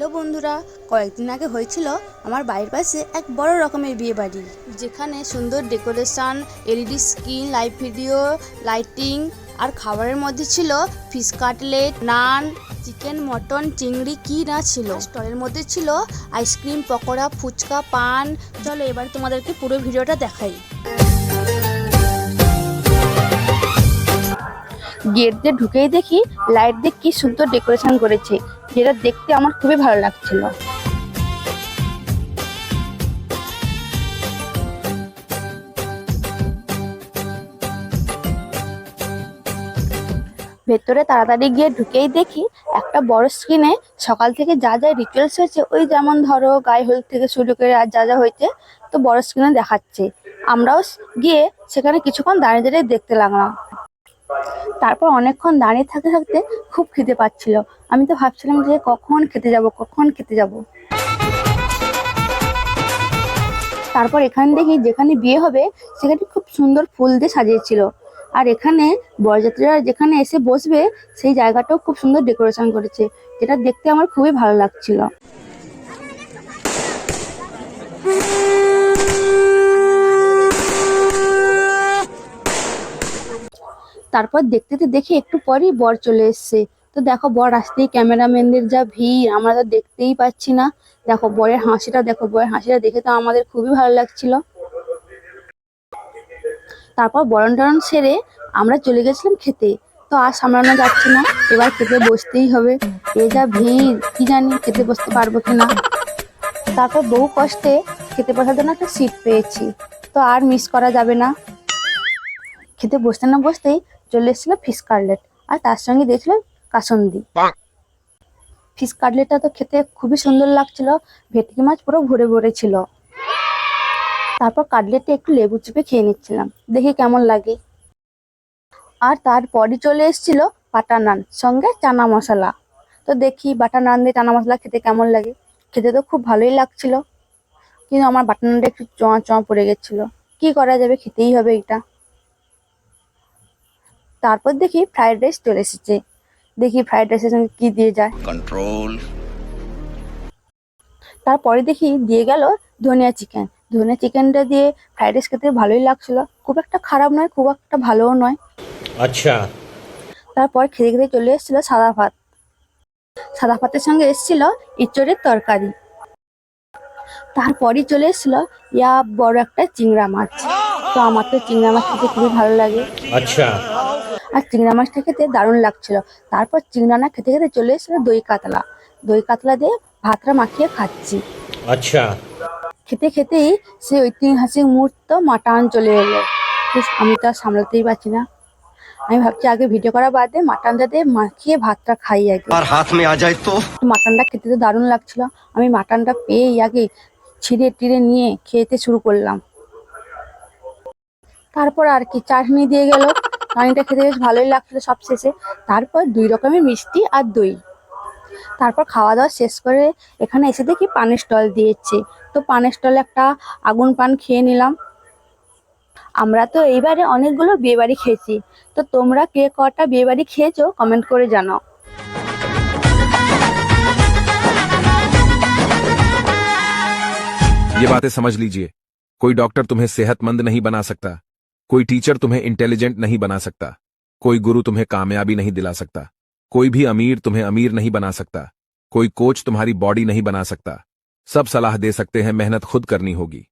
Hello বন্ধুরা, কয়েকদিন আগে হয়েছিল আমার বাড়ির পাশে এক বড় রকমের বিয়ে বাড়ি যেখানে সুন্দর decoration, LED screen, live video, lighting আর খাবারের মধ্যে ছিল fish cutlet, naan, chicken, mutton, চিংড়ি, কি না ছিল। স্টলের মধ্যে ছিল আইসক্রিম, পকোড়া, ফুচকা, পান। চলো এবার তোমাদেরকে পুরো ভিডিওটা দেখাই। গেট দিয়ে ঢুকেই দেখি লাইট দিয়ে কি সুন্দর ডেকোরেশন করেছে। যেটা দেখতে আমার খুবই ভালো লাগছিল। ভেতরে তাড়াতাড়ি গিয়ে ঢুকেই দেখি একটা বড় স্ক্রিনে সকাল থেকে যা যা রিচুয়ালস হয়েছে, ওই যেমন ধরো গায়ে হলুদ থেকে শুরু করে আর যা যা হয়েছে, তো বড় স্ক্রিনে দেখাচ্ছে। আমরাও গিয়ে সেখানে কিছুক্ষণ দাঁড়িয়ে দাঁড়িয়ে দেখতে লাগলাম। তারপর অনেকক্ষণ দাঁড়িয়ে থাকতে থাকতে খুব খিদে পাচ্ছিল। আমি তো ভাবছিলাম যে কখন খেতে যাব, কখন খেতে যাব। তারপর এখানে দেখি যেখানে বিয়ে হবে, সেখানে খুব সুন্দর ফুল দিয়ে সাজিয়েছিল। আর এখানে বরযাত্রীরা যেখানে এসে বসবে, সেই জায়গাটাও খুব সুন্দর ডেকোরেশন করেছে, যেটা দেখতে আমার খুবই ভালো লাগছিল। তারপর দেখতে দেখি একটু পরেই বর চলে এসছে। তো দেখো বর আসতেই, ক্যামেরাম্যানদের যা ভিড়, আমরা তো দেখতেই পাচ্ছি না। দেখো বরের হাসিটা, দেখো বরের হাসিটা দেখে তো আমাদের খুবই ভালো লাগছিল। তারপর বরণ টরণ সেরে আমরা চলে গেছিলাম খেতে। তো আর সামলানো যাচ্ছে না, এবার খেতে বসতেই হবে। এ যা ভিড়, কি জানি খেতে বসতে পারব কিনা তারপর বহু কষ্টে খেতে বসার জন্য একটা সিট পেয়েছি। তো আর মিস করা যাবে না। খেতে বসতে না বসতেই চলে এসেছিল ফিশ কাটলেট আর তার সঙ্গে দিয়েছিল কাসন্দি। ফিশ কাটলেটটা তো খেতে খুবই সুন্দর লাগছিল ভেটকি মাছ পুরো ভরে ভরে ছিল। তারপর কাটলেটটা একটু লেবু চিপে খেয়ে নিচ্ছিলাম দেখি কেমন লাগে। আর তারপরই চলে এসেছিল বাটার নান সঙ্গে চানা মশলা। তো দেখি বাটার নান দিয়ে চানা মশলা খেতে কেমন লাগে খেতে তো খুব ভালোই লাগছিল। কিন্তু আমার বাটার নানটা একটু চোঁয়া চোঁয়া পড়ে গেছিল কি করা যাবে খেতেই হবে এটা। তারপর দেখি ফ্রাইড রাইস চলে এসেছে। দেখি ফ্রাইড রাইসের সঙ্গে কি দিয়ে যায়। কন্ট্রোল তারপরে দেখি দিয়ে গেল ধনিয়া চিকেন ধনিয়া চিকেনটা দিয়ে ফ্রাইড রাইস খেতে ভালোই লাগছিল। খুব একটা খারাপ নয় খুব একটা ভালোও নয়। আচ্ছা। তারপর খেতে খেতে চলে এসেছিল সাদা ভাত। সাদা ভাতের সঙ্গে এসেছিল ইচড়ের তরকারি। তারপরই চলে এসেছিল ইয়া বড় একটা চিংড়া মাছ। তো আমার তো চিংড়া মাছ খেতে খুবই ভালো লাগে। আচ্ছা। আর চিংড়া মাছটা খেতে দারুণ লাগছিল। তারপর চিংড়া না খেতে খেতে চলে এসেছিল দই কাতলা। দই কাতলা দিয়ে ভাতটা মাখিয়ে খাচ্ছি। আচ্ছা। খেতে খেতেই সেই ঐতিহাসিক মুহূর্ত মাটান চলে এলো। আমি তো আর সামলাতেই পারছি না। আমি ভাবছি আগে ভিডিও করা বাদে মাটনটা দিয়ে মাখিয়ে ভাতটা খাই আগে। আর হাত মে আ যায় তো? মাটনটা খেতে তো দারুণ লাগছিল। আমি মাটনটা পেয়েই আগে ছিঁড়ে টিড়ে নিয়ে খেতে শুরু করলাম। তারপর আর কি চাটনি দিয়ে গেল। চাটনিটা খেতে বেশ ভালোই লাগছিল সব শেষে তারপর দুই রকমের মিষ্টি আর দই তারপর খাওয়া দাওয়া শেষ করে এখানে এসে দেখি পানের স্টল দিয়েছে তো পানের স্টলে একটা আগুন পান খেয়ে নিলাম আমরা তো এইবারে অনেকগুলো বিয়েবাড়ি খেয়েছি তো তোমরা কে কটা বিয়েবাড়ি খেয়েছো কমেন্ট করে জানাও ये बातें समझ लीजिए कोई डॉक्टर तुम्हें सेहतमंद नहीं बना सकता कोई टीचर तुम्हें इंटेलिजेंट नहीं बना सकता। कोई गुरु तुम्हें कामयाबी नहीं दिला सकता। कोई भी अमीर तुम्हें अमीर नहीं बना सकता। कोई कोच तुम्हारी बॉडी नहीं बना सकता। सब सलाह दे सकते हैं, मेहनत खुद करनी होगी।